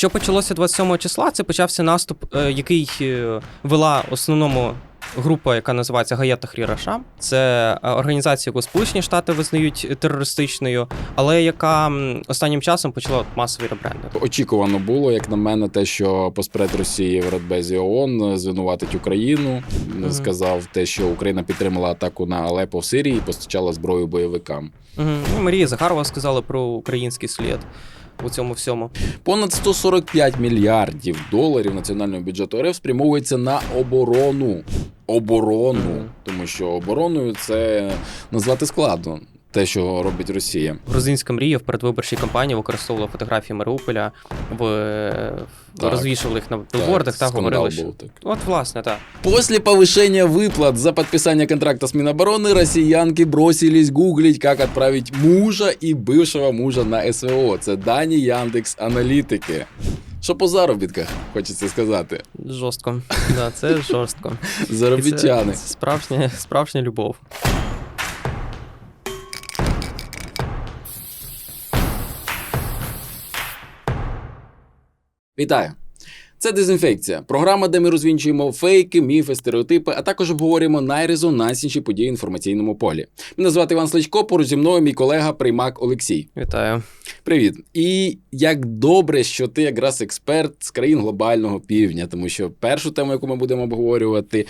Що почалося 27 числа? Це почався наступ, е, який е, вела основному група, яка називається Гаята Хріраша. Це е, організація, яку Сполучені Штати визнають терористичною, але яка останнім часом почала масовий ребрендинг. Очікувано було, як на мене, те, що посперед Росії в Радбезі ООН звинуватить Україну. Мгм. Сказав те, що Україна підтримала атаку на Алепо в Сирії і постачала зброю бойовикам. Мгм. Ну, Марія Захарова сказала про український слід у цьому всьому. Понад 145 мільярдів доларів національного бюджету РФ спрямовується на оборону. Оборону, тому що обороною це назвати складно Те, що робить Росія. Грузинська мрія в передвиборчій кампанії використовувала фотографії Маріуполя, в, Так. розвішували їх на білбордах та скандал говорили, що був, так. от власне так. После повышения выплат за подписание контракта с Минобороны россиянки бросились гуглить, как отправить мужа и бывшего мужа на СВО. Це дані Яндекс аналітики. Що по заробітках, хочеться сказати. Жорстко. Да, це жорстко. І це- Заробітчани. Це справжня, справжня любов. Вітаю! Це дезінфекція. Програма, де ми розвінчуємо фейки, міфи, стереотипи, а також обговорюємо найрезонансніші події в інформаційному полі. Мене звати Іван Сличко, поруч зі мною мій колега Приймак Олексій. Вітаю. Привіт! І як добре, що ти якраз експерт з країн глобального півдня, тому що першу тему, яку ми будемо обговорювати,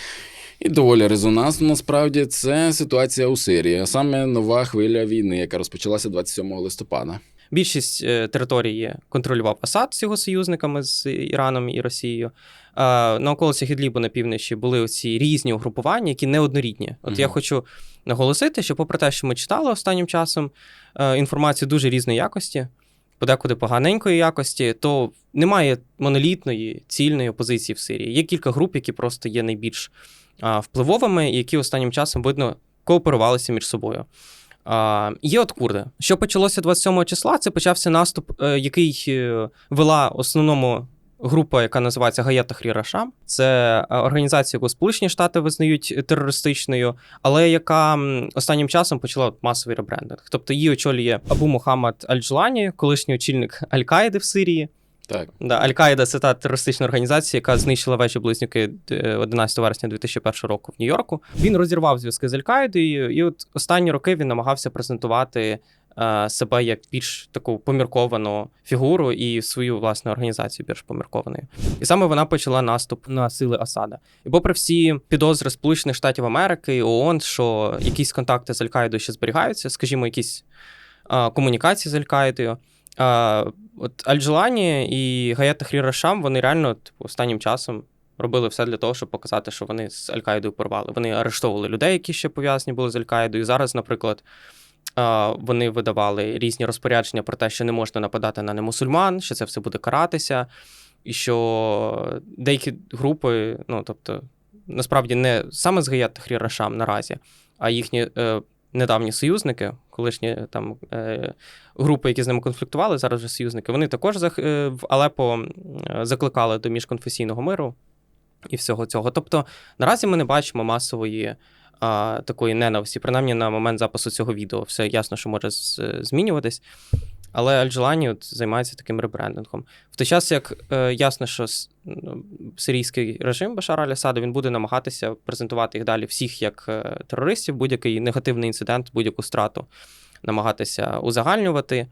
і доволі резонансно, насправді, це ситуація у Сирії, а саме нова хвиля війни, яка розпочалася 27 листопада. Більшість е, території контролював Асад з його союзниками з Іраном і Росією. На околицях Ідлібу на півночі були ці різні угрупування, які неоднорідні. От я хочу наголосити, що, попри те, що ми читали останнім часом е, інформацію дуже різної якості, подекуди поганенької якості, то немає монолітної цільної опозиції в Сирії. Є кілька груп, які просто є найбільш впливовими, які останнім часом видно кооперувалися між собою. Є от курди. Що почалося 27 числа? Це почався наступ, е, який е, вела основному група, яка називається Гаята Хріраша. Це е, організація, яку Сполучені Штати визнають терористичною, але яка останнім часом почала масовий ребрендинг. Тобто її очолює Абу Мухаммад Аль-Джолані, колишній очільник Аль-Каїди в Сирії. Так. Да, Аль-Каїда це та терористична організація, яка знищила вежі близнюки е, 11 вересня 2001 року в Нью-Йорку. Він розірвав зв'язки з Аль-Каїдою, і от останні роки він намагався презентувати е, себе як більш таку помірковану фігуру і свою власну організацію більш поміркованою. І саме вона почала наступ на сили Асада. І попри всі підозри Сполучених Штатів Америки ООН, що якісь контакти з Аль-Каїдою ще зберігаються, скажімо, якісь е, комунікації з Аль-Каїдою. А, от Аль-Джелані і Гаята Хрірашам, вони реально типу, останнім часом робили все для того, щоб показати, що вони з Аль-Каїдою порвали. Вони арештовували людей, які ще пов'язані були з Аль-Каїдою. І зараз, наприклад, а, вони видавали різні розпорядження про те, що не можна нападати на немусульман, що це все буде каратися, і що деякі групи, ну тобто, насправді не саме з Гаят Хрірашам наразі, а їхні. Е, Недавні союзники, колишні там е, групи, які з ними конфліктували, зараз вже союзники, вони також е, в Алепо е, закликали до міжконфесійного миру і всього цього. Тобто, наразі ми не бачимо масової такої ненависті, принаймні на момент запису цього відео. Все ясно, що може змінюватись. Але Аль-Джелані от займається таким ребрендингом. В той час, як е, ясно, що ну, сирійський режим Башара Аль-Асада він буде намагатися презентувати їх далі всіх як е, терористів, будь-який негативний інцидент, будь-яку страту намагатися узагальнювати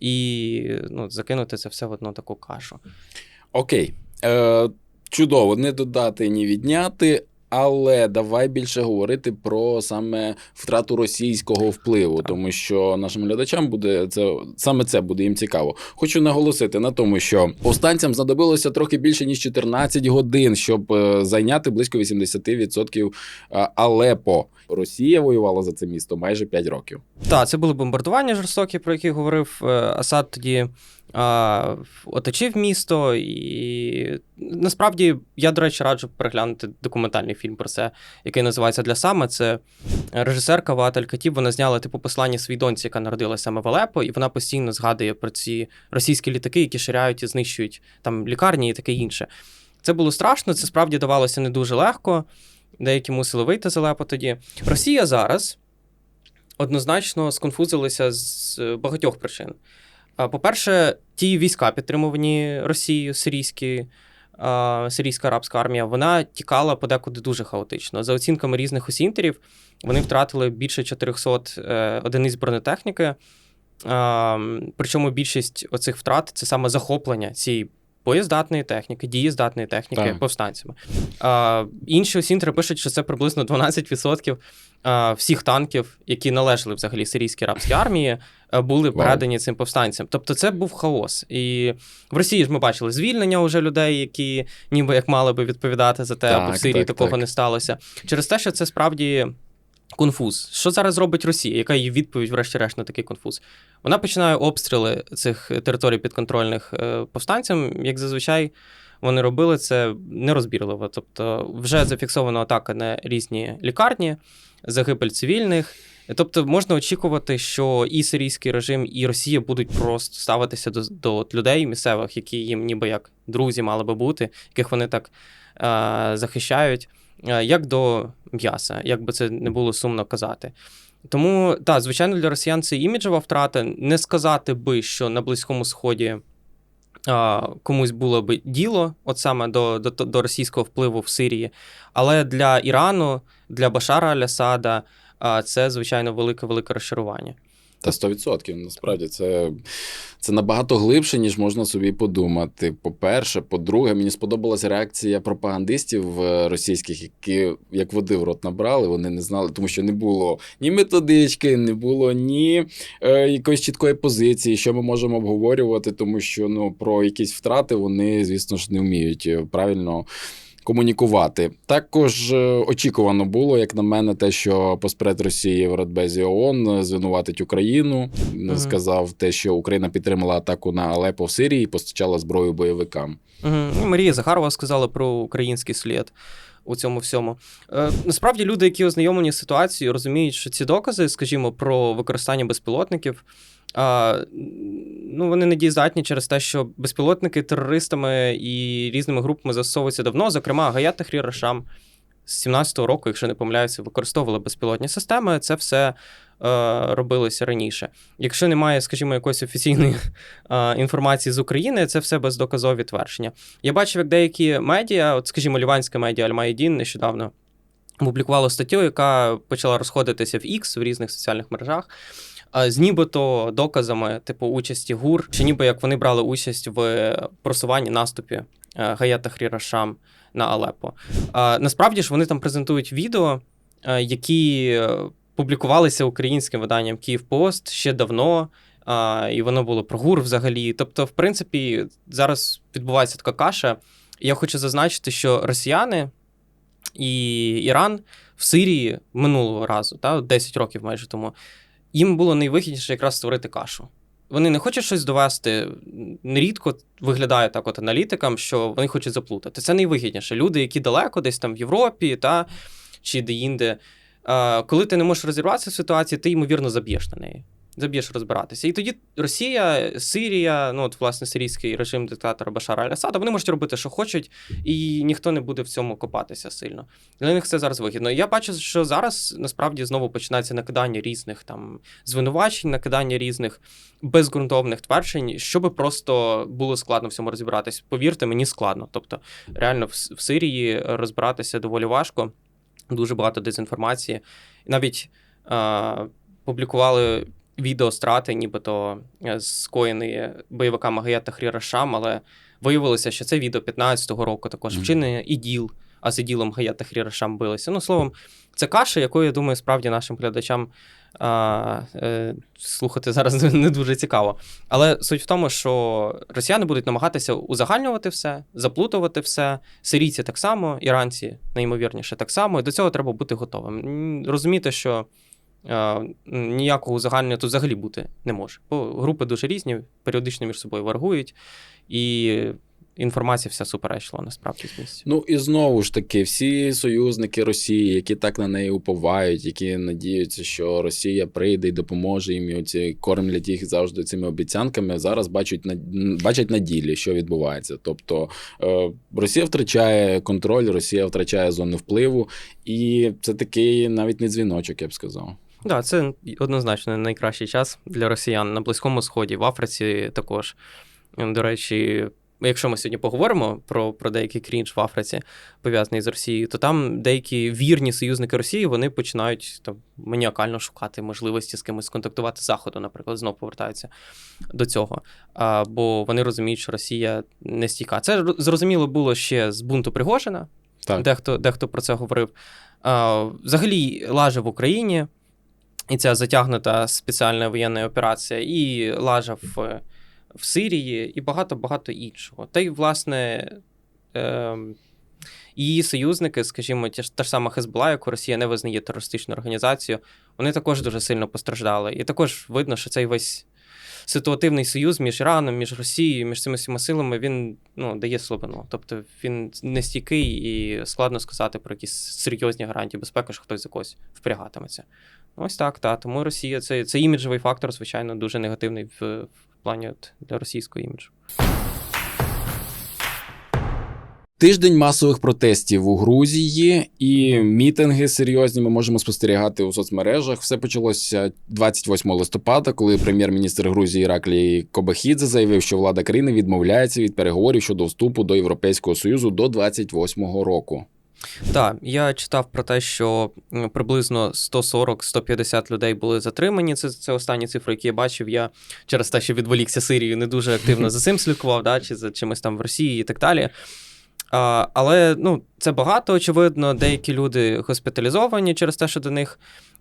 і ну, закинути це все в одну таку кашу. Окей. Е, чудово, не додати, ні відняти. Але давай більше говорити про саме втрату російського впливу, тому що нашим глядачам буде це саме це буде їм цікаво. Хочу наголосити на тому, що повстанцям знадобилося трохи більше ніж 14 годин, щоб е, зайняти близько 80% е, Алепо. Росія воювала за це місто майже 5 років. Так, це були бомбардування жорстокі, про які говорив е, Асад тоді. А, оточив місто, і насправді я, до речі, раджу переглянути документальний фільм про це, який називається Для саме. Це режисерка Ваат Аль-Катіб, Вона зняла типу послання своїй доньці, яка народилася саме в Алепо, і вона постійно згадує про ці російські літаки, які ширяють і знищують там лікарні і таке інше. Це було страшно, це справді давалося не дуже легко. Деякі мусили вийти з Алепо тоді. Росія зараз однозначно сконфузилася з багатьох причин. По-перше, ті війська, підтримувані Росією, сирійські, сирійська арабська армія, вона тікала подекуди дуже хаотично. За оцінками різних осінтерів, вони втратили більше 400 е, одиниць бронетехніки. Причому більшість оцих втрат це саме захоплення цієї боєздатної техніки, дієздатної техніки Так. повстанцями. А, інші осінтери пишуть, що це приблизно 12% всіх танків, які належали взагалі сирійській арабській армії, були передані цим повстанцям. Тобто це був хаос. І в Росії ж ми бачили звільнення уже людей, які ніби як мали би відповідати за те, Так, аби в Сирії так, такого так. не сталося. Через те, що це справді. Конфуз. Що зараз робить Росія? Яка її відповідь, врешті-решт, на такий конфуз? Вона починає обстріли цих територій підконтрольних е, повстанцям. Як зазвичай вони робили це нерозбірливо. Тобто, вже зафіксована атака на різні лікарні, загибель цивільних. Тобто, можна очікувати, що і сирійський режим, і Росія будуть просто ставитися до, до людей місцевих, які їм ніби як друзі мали би бути, яких вони так е, захищають як до м'яса, як би це не було сумно казати. Тому, так, звичайно, для росіян це іміджева втрата. Не сказати би, що на Близькому Сході а, комусь було би діло, от саме до, до, до російського впливу в Сирії. Але для Ірану, для Башара Аль-Асада а, це, звичайно, велике-велике розчарування. Та 100%. Насправді це, це набагато глибше, ніж можна собі подумати. По-перше, по-друге, мені сподобалася реакція пропагандистів е, російських, які як води в рот набрали, вони не знали, тому що не було ні методички, не було ні е, якоїсь чіткої позиції, що ми можемо обговорювати, тому що ну, про якісь втрати вони, звісно ж, не вміють е, правильно. Комунікувати також е, очікувано було, як на мене, те, що поспред Росії в Радбезі ООН звинуватить Україну. Мгм. Сказав те, що Україна підтримала атаку на Алепо в Сирії і постачала зброю бойовикам. Угу. Марія Захарова сказала про український слід у цьому всьому. Е, насправді, люди, які ознайомлені з ситуацією, розуміють, що ці докази, скажімо, про використання безпілотників. А, ну, вони недієздатні через те, що безпілотники терористами і різними групами застосовуються давно. Зокрема, Гаят Тахрір Рашам з 17-го року, якщо не помиляюся, використовували безпілотні системи. Це все е, робилося раніше. Якщо немає, скажімо, якоїсь офіційної е, інформації з України, це все бездоказові твердження. Я бачив, як деякі медіа, от, скажімо, ліванське медіа Аль-Маїдін нещодавно опублікувало статтю, яка почала розходитися в X в різних соціальних мережах. А, З нібито доказами, типу участі ГУР, чи ніби як вони брали участь в просуванні наступі е, Гаята Хрірашам на Алепо. Насправді ж вони там презентують відео, е, які е, публікувалися українським виданням Київпост ще давно. А, і воно було про ГУР взагалі. Тобто, в принципі, зараз відбувається така каша. Я хочу зазначити, що росіяни і Іран в Сирії минулого разу, та, 10 років майже тому, їм було найвигідніше якраз створити кашу. Вони не хочуть щось довести. Нерідко виглядає так от аналітикам, що вони хочуть заплутати. Це найвигідніше. Люди, які далеко, десь там в Європі та, чи де-інде. Коли ти не можеш розірватися в ситуації, ти, ймовірно, заб'єш на неї. Заб'єш розбиратися. І тоді Росія, Сирія, ну от власне сирійський режим диктатора Башара Аль-Асада, вони можуть робити, що хочуть, і ніхто не буде в цьому копатися сильно. Для них це зараз вигідно. Я бачу, що зараз насправді знову починається накидання різних там звинувачень, накидання різних безґрунтовних тверджень, щоб просто було складно в цьому розібратись. Повірте, мені складно. Тобто, реально в, в Сирії розбиратися доволі важко, дуже багато дезінформації. Навіть е, публікували відео страти, нібито е, скоєні бойовиками Гаята Хрірашам, але виявилося, що це відео 15-го року також вчинення іділ, а з іділом Гаята Хрірашам билися. Ну, словом, це каша, яку, я думаю, справді нашим глядачам а, е, слухати зараз не дуже цікаво. Але суть в тому, що росіяни будуть намагатися узагальнювати все, заплутувати все. Сирійці так само, іранці найімовірніше так само. І до цього треба бути готовим. Розуміти, що ніякого узагальнення тут взагалі бути не може. Бо групи дуже різні, періодично між собою варгують, і інформація вся суперечлива насправді з місця. Ну і знову ж таки, всі союзники Росії, які так на неї уповають, які надіються, що Росія прийде і допоможе їм, і оці кормлять їх завжди цими обіцянками. Зараз бачать на бачать на ділі, що відбувається. Тобто е, Росія втрачає контроль, Росія втрачає зону впливу, і це такий навіть не дзвіночок, я б сказав. Да, це однозначно найкращий час для росіян на Близькому Сході, в Африці також. До речі, якщо ми сьогодні поговоримо про, про деякий крінж в Африці, пов'язаний з Росією, то там деякі вірні союзники Росії вони починають там маніакально шукати можливості з кимось контактувати з заходу, наприклад, знов повертаються до цього. А, бо вони розуміють, що Росія не стійка. Це зрозуміло було ще з бунту Пригожина. Так. Дехто, дехто про це говорив. А, взагалі, лажа в Україні, і ця затягнута спеціальна воєнна операція, і лажа в, в Сирії, і багато-багато іншого. Та й, власне, е, її союзники, скажімо, та ж сама Хезбола, яку Росія не визнає терористичною організацією, вони також дуже сильно постраждали. І також видно, що цей весь ситуативний союз між Іраном, між Росією, між цими всіма силами, він ну, дає слабину. Тобто він не стійкий і складно сказати про якісь серйозні гарантії безпеки, що хтось за когось впрягатиметься. Ось так, та. Тому Росія це, це іміджовий фактор, звичайно, дуже негативний в, в плані от, для російського іміджу. Тиждень масових протестів у Грузії і мітинги серйозні ми можемо спостерігати у соцмережах. Все почалося 28 листопада, коли прем'єр-міністр Грузії Іраклій Кобахідзе заявив, що влада країни відмовляється від переговорів щодо вступу до Європейського союзу до 28 року. Так, я читав про те, що приблизно 140-150 людей були затримані. Це, це останні цифри, які я бачив. Я через те, що відволікся Сирією, не дуже активно за цим слідкував, да, чи за чимось там в Росії і так далі. А, але ну, це багато, очевидно. Деякі люди госпіталізовані через те, що до них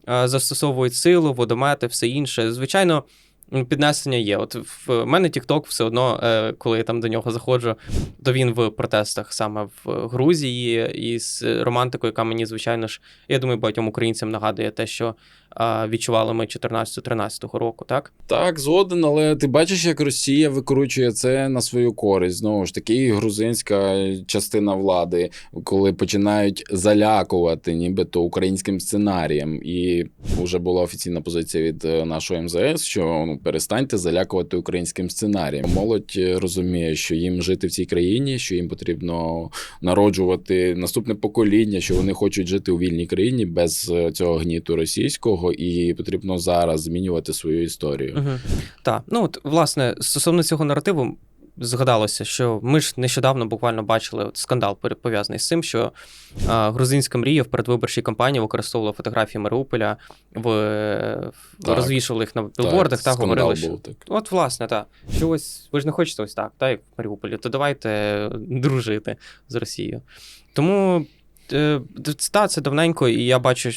застосовують силу, водомети, все інше. Звичайно, піднесення є. От в мене TikTok все одно, е, коли я там до нього заходжу, то він в протестах саме в Грузії і з романтикою, яка мені, звичайно ж, я думаю, багатьом українцям нагадує те, що відчували ми 14-13 року, так? Так, згоден, але ти бачиш, як Росія викручує це на свою користь. Знову ж таки, і грузинська частина влади, коли починають залякувати, нібито українським сценарієм. І вже була офіційна позиція від е, нашого МЗС, що ну перестаньте залякувати українським сценарієм. Молодь е, розуміє, що їм жити в цій країні, що їм потрібно народжувати наступне покоління, що вони хочуть жити у вільній країні без е, цього гніту російського, і потрібно зараз змінювати свою історію. Угу. Так, ну от, власне, стосовно цього наративу, згадалося, що ми ж нещодавно буквально бачили от скандал пов'язаний з цим, що а, грузинська мрія в передвиборчій кампанії використовувала фотографії Маріуполя, в, в Так. розвішували їх на білбордах та говорили, що був так. От, власне, так. Що ось ви ж не хочете ось так, так, як в Маріуполі, то давайте дружити з Росією. Тому та, це давненько, і я бачу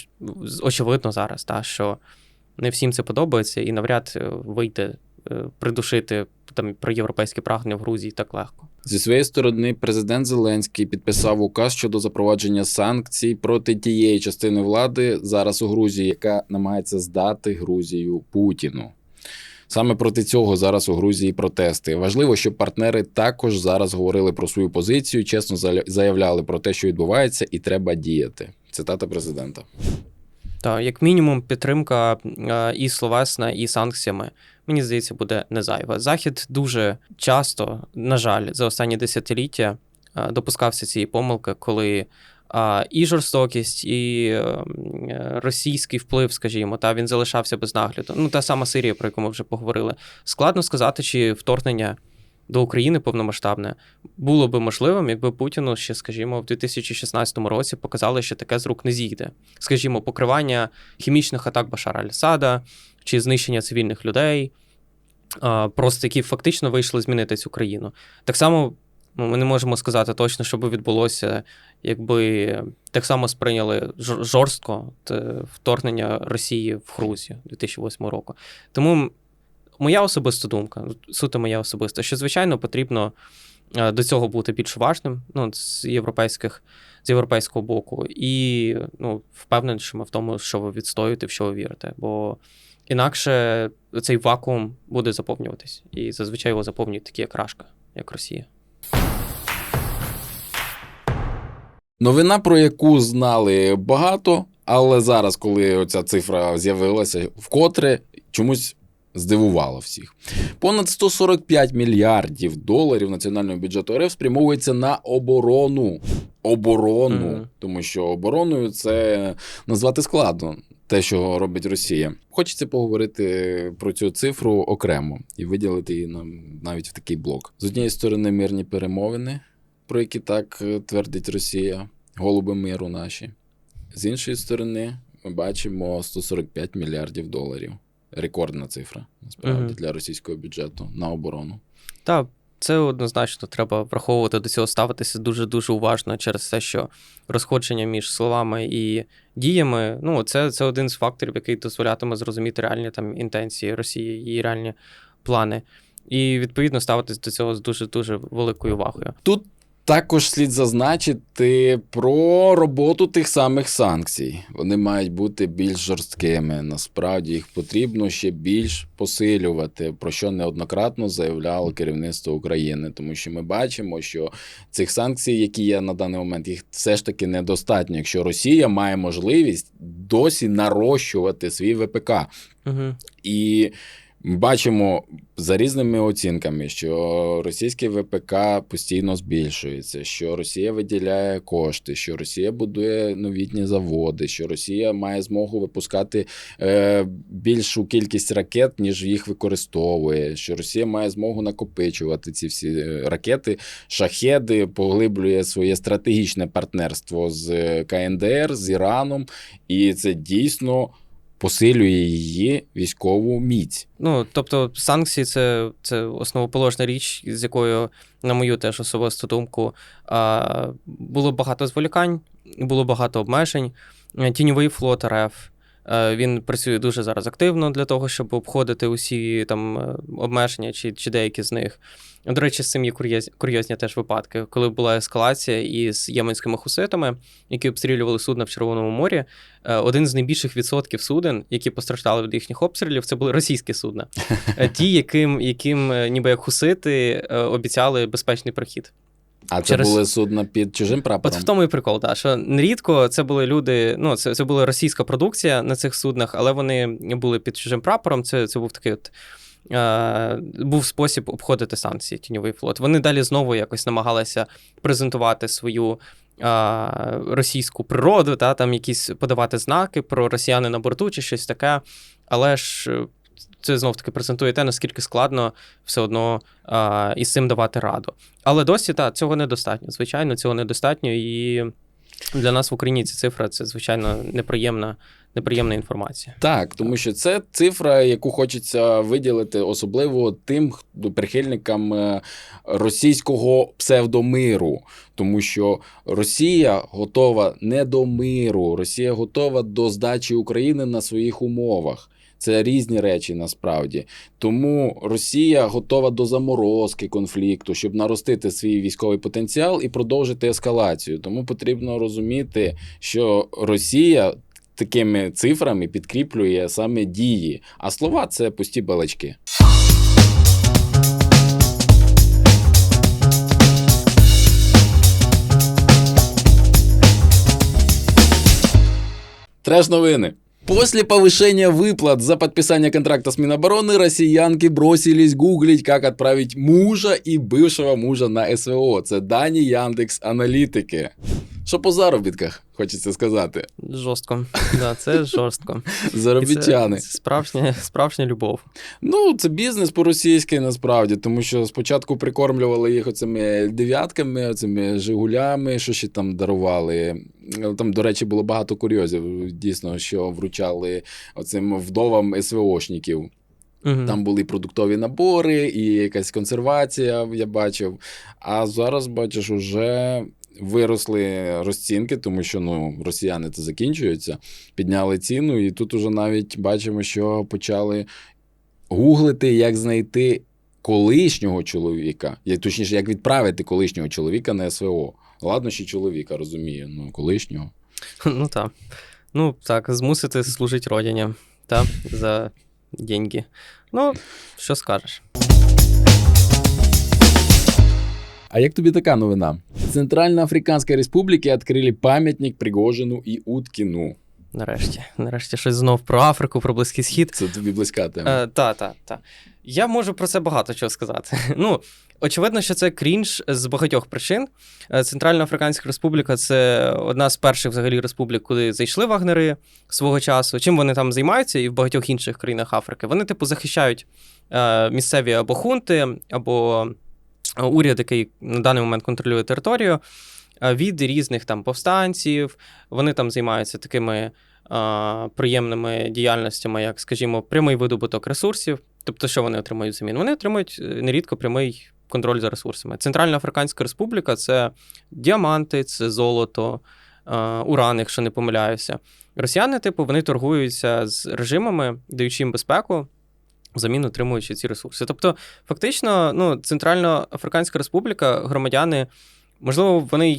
очевидно зараз, та, що не всім це подобається, і навряд е, вийти, е, придушити там про європейське прагнення в Грузії так легко. Зі своєї сторони, президент Зеленський підписав указ щодо запровадження санкцій проти тієї частини влади зараз у Грузії, яка намагається здати Грузію Путіну. Саме проти цього зараз у Грузії протести. Важливо, щоб партнери також зараз говорили про свою позицію, чесно заявляли про те, що відбувається, і треба діяти. Цитата президента. Та, як мінімум, підтримка е, і словесна, і санкціями, мені здається, буде не зайва. Захід дуже часто, на жаль, за останні десятиліття е, допускався цієї помилки, коли і жорстокість, і е, м, е, російський вплив, скажімо, та він залишався без нагляду. Ну, та сама Сирія, про яку ми вже поговорили. Складно сказати, чи вторгнення до України повномасштабне було би можливим, якби Путіну ще, скажімо, в 2016 році показали, що таке з рук не зійде. Скажімо, покривання хімічних атак Башара Аль-Сада чи знищення цивільних людей, просто які фактично вийшли змінити цю країну. Так само ми не можемо сказати точно, що би відбулося, якби так само сприйняли жорстко вторгнення Росії в Грузію 2008 року. Тому моя особиста думка, суто моя особиста, що звичайно потрібно е, до цього бути більш уважним ну, з європейських з європейського боку, і ну, впевненішими в тому, що ви відстоюєте, в що ви вірите. Бо інакше цей вакуум буде заповнюватись. І зазвичай його заповнюють такі, як Рашка, як Росія. Новина, про яку знали багато, але зараз, коли оця цифра з'явилася, вкотре чомусь здивувала всіх. Понад 145 мільярдів доларів національного бюджету РФ спрямовується на оборону. Оборону, Мгм. тому що обороною це назвати складно. те, що робить Росія. Хочеться поговорити про цю цифру окремо і виділити її нам навіть в такий блок. З однієї сторони, мирні перемовини, про які так е, твердить Росія, голуби миру наші. З іншої сторони, ми бачимо 145 мільярдів доларів. Рекордна цифра насправді Мгм. для російського бюджету на оборону. Так, це однозначно треба враховувати до цього ставитися дуже дуже уважно через те, що розходження між словами і діями, ну це, це один з факторів, який дозволятиме зрозуміти реальні там інтенції Росії, її реальні плани. І відповідно ставитись до цього з дуже дуже великою увагою. Тут також слід зазначити про роботу тих самих санкцій. Вони мають бути більш жорсткими. Насправді їх потрібно ще більш посилювати, про що неоднократно заявляло керівництво України, тому що ми бачимо, що цих санкцій, які є на даний момент, їх все ж таки недостатньо. Якщо Росія має можливість досі нарощувати свій ВПК. Угу. І ми бачимо за різними оцінками, що російський ВПК постійно збільшується, що Росія виділяє кошти, що Росія будує новітні заводи, що Росія має змогу випускати е, більшу кількість ракет, ніж їх використовує, що Росія має змогу накопичувати ці всі е, ракети, шахеди, поглиблює своє стратегічне партнерство з е, КНДР, з Іраном, і це дійсно посилює її військову міць. Ну, тобто, санкції це, це основоположна річ, з якою, на мою теж особисту думку, було багато зволікань, було багато обмежень. Тіньовий флот РФ. Е, Він працює дуже зараз активно для того, щоб обходити усі там е, обмеження чи, чи деякі з них. До речі, з цим є курйозні теж випадки, коли була ескалація із єменськими хуситами, які обстрілювали судна в Червоному морі. е, Один з найбільших відсотків суден, які постраждали від їхніх обстрілів, це були російські судна. Ті, яким, яким ніби як хусити обіцяли безпечний прохід. А це Через- були судна під чужим прапором? От в тому і прикол, да, що нерідко це були люди, ну це, це була російська продукція на цих суднах, але вони були під чужим прапором. Це, це був такий от. Е, був спосіб обходити санкції тіньовий флот. Вони далі знову якось намагалися презентувати свою е, російську природу, та, там якісь подавати знаки про росіяни на борту чи щось таке. Але ж це знов таки презентує те, наскільки складно все одно е, із цим давати раду. Але досі так, цього недостатньо. Звичайно, цього недостатньо. І для нас в Україні ця цифра це звичайно неприємна, неприємна інформація. Так, тому що це цифра, яку хочеться виділити, особливо тим хто- прихильникам е, російського псевдомиру, тому що Росія готова не до миру, Росія готова до здачі України на своїх умовах. Це різні речі насправді. Тому Росія готова до заморозки конфлікту, щоб наростити свій військовий потенціал і продовжити ескалацію. Тому потрібно розуміти, що Росія такими цифрами підкріплює саме дії, а слова це пусті балачки. Трэш новини. После повышения выплат за подписание контракта с Минобороны россиянки бросились гуглить, как отправить мужа и бывшего мужа на СВО. Це дані Яндекс Аналітики. Що по заробітках, хочеться сказати. Жорстко. Да, це жорстко. І це, Заробітчани. це справжня, справжня любов. Ну, це бізнес по-російськи насправді, тому що спочатку прикормлювали їх оцими дев'ятками, оцими жигулями, що ще там дарували. Там, до речі, було багато курйозів, дійсно, що вручали оцим вдовам СВОшників. Угу. Там були продуктові набори і якась консервація, я бачив. А зараз, бачиш, уже виросли розцінки, тому що ну, росіяни це закінчуються, підняли ціну, і тут уже навіть бачимо, що почали гуглити, як знайти колишнього чоловіка, як точніше, як відправити колишнього чоловіка на СВО. Ладно, ще чоловіка, розумію, ну колишнього. Ну так. Ну так, змусити служити родині. Та, за деньги. Ну, що скажеш? А як тобі така новина? В Центральноафриканской Республике открыли памятник Пригожину и Уткину. Нарешті. Нарешті щось знов про Африку, про Близький Схід. Це тобі близька тема. Е, та, та, та. Я можу про це багато чого сказати. Ну, очевидно, що це крінж з багатьох причин. Е, Центральна Африканська Республіка це одна з перших взагалі республік, куди зайшли вагнери свого часу. Чим вони там займаються, і в багатьох інших країнах Африки. Вони, типу, захищають е, місцеві або хунти, або уряд, який на даний момент контролює територію, е, від різних там повстанців. Вони там займаються такими а, приємними діяльностями, як, скажімо, прямий видобуток ресурсів. Тобто, що вони отримують взамін? Вони отримують е, нерідко прямий контроль за ресурсами. Центральна Африканська Республіка це діаманти, це золото, уран, якщо не помиляюся. Росіяни, типу, вони торгуються з режимами, даючи їм безпеку. Взамін отримуючи ці ресурси. Тобто, фактично, ну, Центральна Африканська Республіка, громадяни, можливо, вони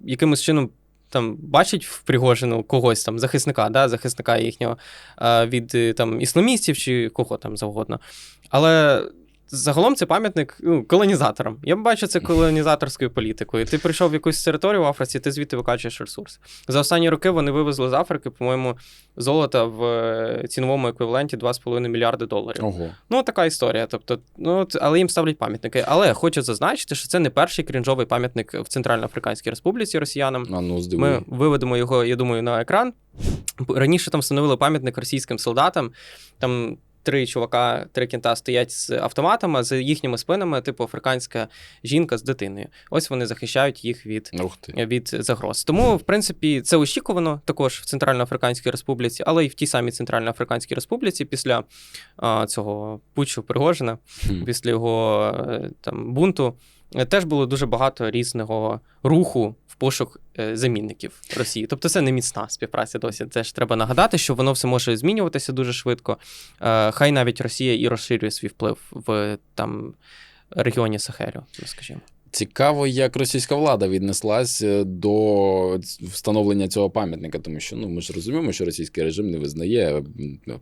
якимось чином там бачать в Пригожину когось там, захисника, да, захисника їхнього е, від е, там ісламістів чи кого там завгодно. Але загалом це пам'ятник ну, колонізаторам. Я бачу це колонізаторською політикою. Ти прийшов в якусь територію в Африці, ти звідти викачуєш ресурси. За останні роки вони вивезли з Африки, по-моєму, золота в е, ціновому еквіваленті 2,5 мільярди доларів. Ого. Ну, така історія. Тобто, ну, але їм ставлять пам'ятники. Але хочу зазначити, що це не перший крінжовий пам'ятник в Центральноафриканській Республіці росіянам. А ну. Ми виведемо його, я думаю, на екран. Раніше там встановили пам'ятник російським солдатам. Там три чувака, три кінта стоять з автоматами, з їхніми спинами, типу африканська жінка з дитиною. Ось вони захищають їх від. Від загроз. Тому, в принципі, це очікувано також в Центральноафриканській Республіці, але і в тій самій Центральноафриканській Республіці після а, цього путчу Пригожина, після його е, там бунту, теж було дуже багато різного руху в пошук е, замінників Росії. Тобто це не міцна співпраця досі. Це ж треба нагадати, що воно все може змінюватися дуже швидко. Е, Хай навіть Росія і розширює свій вплив в там регіоні Сахелю, скажімо. Цікаво, як російська влада віднеслась е, до встановлення цього пам'ятника, тому що ну ми ж розуміємо, що російський режим не визнає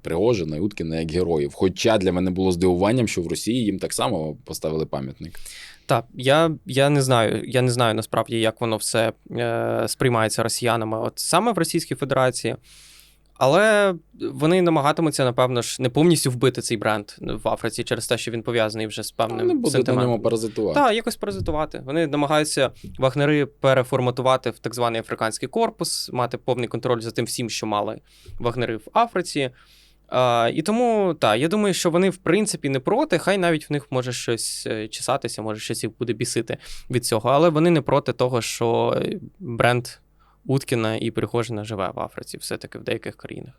Пригожина і Уткіна як героїв. Хоча для мене було здивуванням, що в Росії їм так само поставили пам'ятник. Так, я, я не знаю. Я не знаю насправді, як воно все е, сприймається росіянами, от саме в Російській Федерації. Але вони намагатимуться, напевно ж, не повністю вбити цей бренд в Африці через те, що він пов'язаний вже з певним Вони будуть на сентиментом. ньому паразитувати. Так, якось паразитувати. Вони намагаються вагнери переформатувати в так званий африканський корпус, мати повний контроль за тим всім, що мали вагнери в Африці. А, і тому, так, я думаю, що вони в принципі не проти, хай навіть в них може щось е, чесатися, може щось їх буде бісити від цього, але вони не проти того, що е, бренд Уткіна і Пригожина живе в Африці, все-таки в деяких країнах.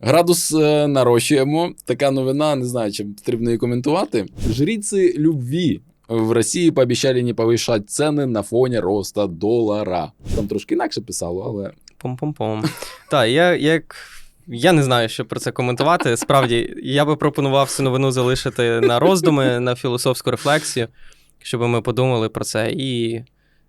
Градус е, нарощуємо. Така новина, не знаю, чи потрібно її коментувати. Жриці любві в Росії пообіцяли не повищати ціни на фоні росту долара. Там трошки інакше писало, але Пом-пом-пом. Так, я як. Я не знаю, що про це коментувати. Справді, я би пропонував цю новину залишити на роздуми, на філософську рефлексію, щоб ми подумали про це і,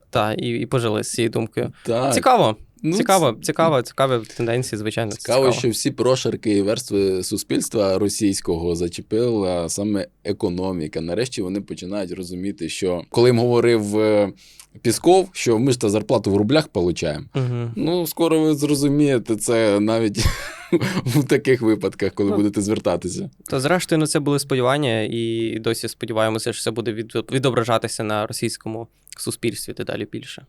та, і, і пожили з цією думкою. так. Цікаво, Ну, цікаво, цікаво, цікаві тенденції, звичайно. це Цікаво, що всі прошарки і верстви суспільства російського зачепила саме економіка. Нарешті вони починають розуміти, що коли їм говорив е, Пісков, що ми ж та зарплату в рублях получаємо. Угу. Ну, скоро ви зрозумієте це навіть в таких випадках, коли Ну, будете звертатися. То зрештою на це були сподівання, і досі сподіваємося, що це буде від, відображатися на російському суспільстві дедалі більше.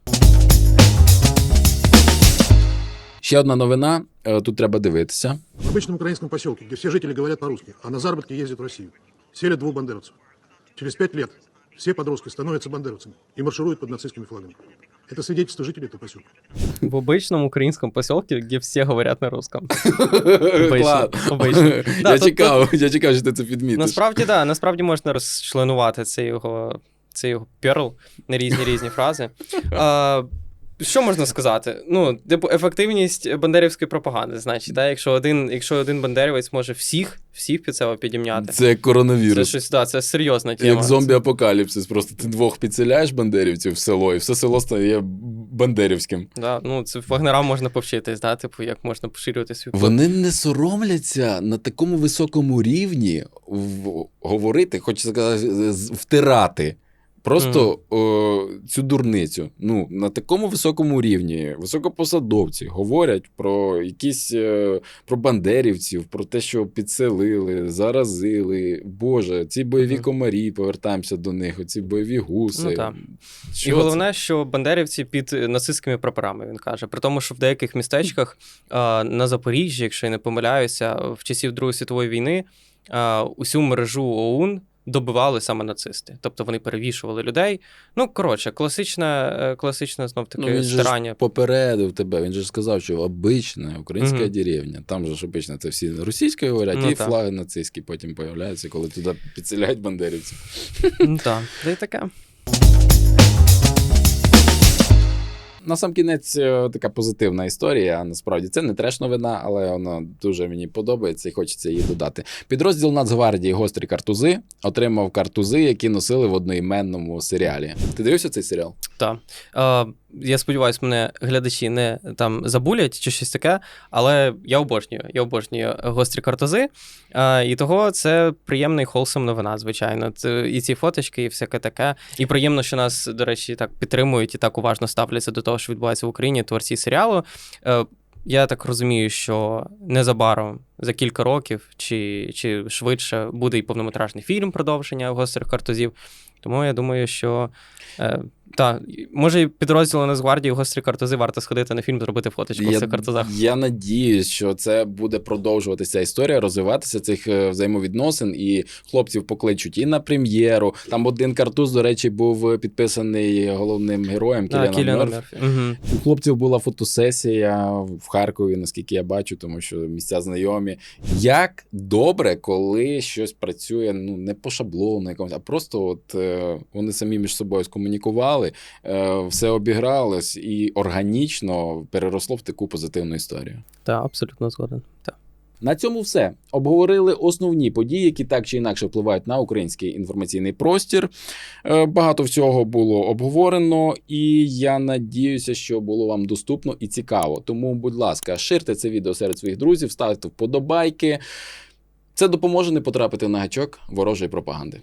Ще одна новина. е, Тут треба дивитися. В обычном украинском поселке, где все жители говорят по-русски, а на заработки ездят в Россию, селят двух бандеровцев. Через пять лет все подростки становятся бандеровцами и маршируют под нацистскими флагами. Это свидетельство жителей этого поселка. В обичному українському поселке, где всі говорять на русском. Клас. обично. Да, Я тут- чекав, я чекав, що ти це підмітиш. Насправді, так, да, насправді можна розчленувати цей його, цей його перл на різні різні фрази. А, що можна сказати? Ну, типу, ефективність бандерівської пропаганди, значить, да? якщо один, якщо один бандерівець може всіх, всіх під себе підімняти. Це як Це коронавірус. щось, да, це серйозна тема. Як зомбі-апокаліпсис. Просто ти двох підселяєш бандерівців в село, і все село стає бандерівським. Да, ну, це вагнерам можна повчитись, да? типу, як можна поширювати свій. Вони не соромляться на такому високому рівні в... говорити, хочу сказати, втирати Просто о, цю дурницю. Ну, на такому високому рівні високопосадовці говорять про якісь е, про бандерівців, про те, що підселили, заразили. Боже, ці бойові Мгм. комарі, повертаємося до них, оці бойові гуси. Ну, так. Що і це? головне, що бандерівці під е, нацистськими прапорами, він каже. При тому, що в деяких містечках на Запоріжжі, якщо я не помиляюся, в часів Другої світової війни усю мережу ОУН добивали саме нацисти. Тобто вони перевішували людей. Ну, коротше, класичне, класична знов таки Ну, старання. попередив тебе. Він же сказав, що обична українська Мгм. деревня. Там же ж обично це всі російською говорять, Ну, і так. флаги нацистські потім появляються, коли туди підселяють бандерівців. Ну, так, це й таке. На сам кінець е, така позитивна історія. Насправді це не треш новина, але вона дуже мені подобається і хочеться її додати. Підрозділ Нацгвардії гострі картузи отримав картузи, які носили в одноіменному серіалі. Ти дивився цей серіал? Так. Я сподіваюся, мене глядачі не там забулять чи щось таке, але я обожнюю. Я обожнюю гострі картози. Е, і того це приємна і холсом новина, звичайно. Це, і ці фоточки, і всяке таке. І приємно, що нас, до речі, так підтримують і так уважно ставляться до того, що відбувається в Україні, творці серіалу. Е, я так розумію, що незабаром за кілька років чи, чи швидше буде і повнометражний фільм продовження гострих картузів. Тому я думаю, що е, та, може, і підрозділу Нацгвардії гострі картузи варто сходити на фільм, зробити фоточку в цих картузах. я надіюсь, що це буде продовжуватися історія, розвиватися цих е, взаємовідносин, і хлопців покличуть і на прем'єру. Там один картуз, до речі, був підписаний головним героєм Кіліаном. Мерфі. Угу. У хлопців була фотосесія в Харкові, наскільки я бачу, тому що місця знайомі. Як добре, коли щось працює ну не по шаблону, якомусь, а просто от е, вони самі між собою скомунікували, е, все обігралось і органічно переросло в таку позитивну історію. Так, абсолютно згоден. Так. На цьому все обговорили основні події, які так чи інакше впливають на український інформаційний простір. Е, Багато всього було обговорено, і я надіюся, що було вам доступно і цікаво. Тому, будь ласка, ширте це відео серед своїх друзів, ставте вподобайки. Це допоможе не потрапити на гачок ворожої пропаганди.